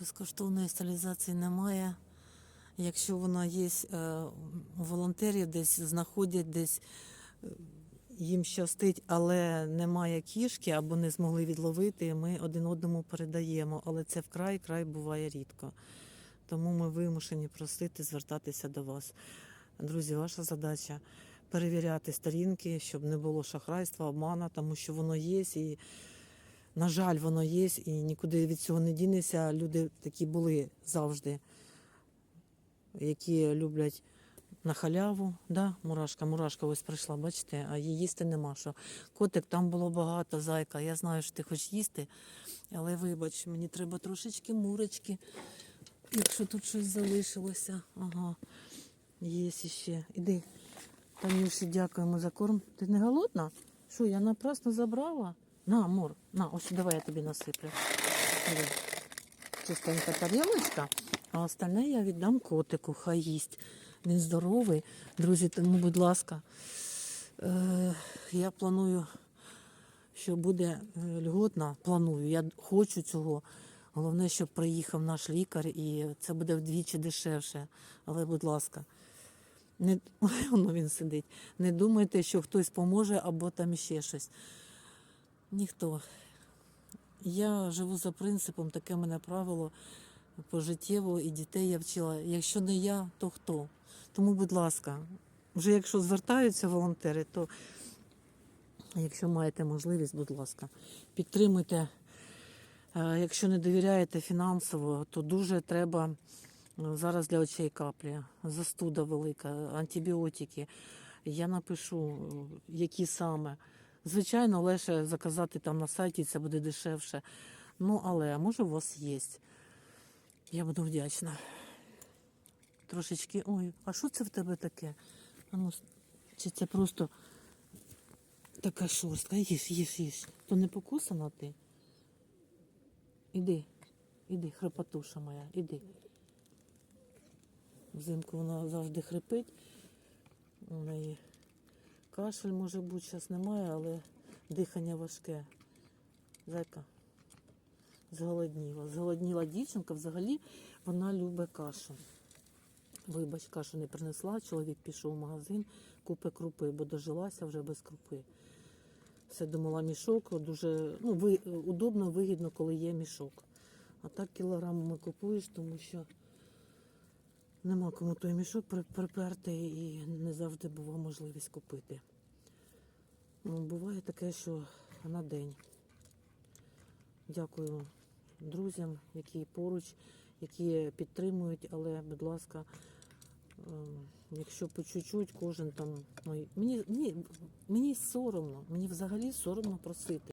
Безкоштовної стабілізації немає. Якщо вона є е, у волонтерів, десь знаходять, десь е, їм щастить, але немає кішки або не змогли відловити, ми один одному передаємо. Але це вкрай край буває рідко. Тому ми вимушені просити звертатися до вас. Друзі, ваша задача перевіряти сторінки, щоб не було шахрайства, обмана, тому що воно є і. На жаль, воно є і нікуди від цього не дінеться. Люди такі були завжди, які люблять на халяву. Да? Мурашка, мурашка ось прийшла, бачите, а її їсти нема що. Котик, там було багато, зайка. Я знаю, що ти хочеш їсти, але вибач, мені треба трошечки мурочки, якщо тут щось залишилося. Ага, є ще. Іди. Танюші, дякуємо за корм. Ти не голодна? Що, я напрасно забрала? На, Мор, на, ось давай я тобі насиплю. Чистенька тарілочка, а остальне я віддам котику, хай їсть. Він здоровий. Друзі, тому, будь ласка, е, я планую, що буде е, льготна. Планую, я хочу цього. Головне, щоб приїхав наш лікар, і це буде вдвічі дешевше. Але, будь ласка, не воно він сидить. Не думайте, що хтось поможе або там ще щось. Ніхто. Я живу за принципом, таке в мене правило пожиттєво, і дітей я вчила. Якщо не я, то хто? Тому, будь ласка, вже якщо звертаються волонтери, то якщо маєте можливість, будь ласка, підтримуйте. Е, Якщо не довіряєте фінансово, то дуже треба зараз для очей каплі, застуда велика, антибіотики. Я напишу, е, які саме. Звичайно, легше заказати там на сайті, це буде дешевше. Ну, але може у вас є. Я буду вдячна. Трошечки. Ой, а що це в тебе таке? А ну, чи це просто така шорстка? Їж, їж, їж. То не покусана ти? Іди, іди, хрипотуша моя, іди. Взимку вона завжди хрипить. У неї кашель може бути, зараз немає, але дихання важке. Зайка. Зголодніла. Зголодніла дівчинка, взагалі вона любить кашу. Вибач, кашу не принесла, чоловік пішов в магазин, купи крупи, бо дожилася вже без крупи. Все думала мішок, дуже ну, ви, удобно, вигідно, коли є мішок. А так кілограмами купуєш, тому що нема кому той мішок приперти і не завжди була можливість купити. Ну, буває таке, що на день. Дякую друзям, які поруч, які підтримують, але, будь ласка, ем, якщо по чуть-чуть, кожен там. Мені, мені, мені соромно, мені взагалі соромно просити.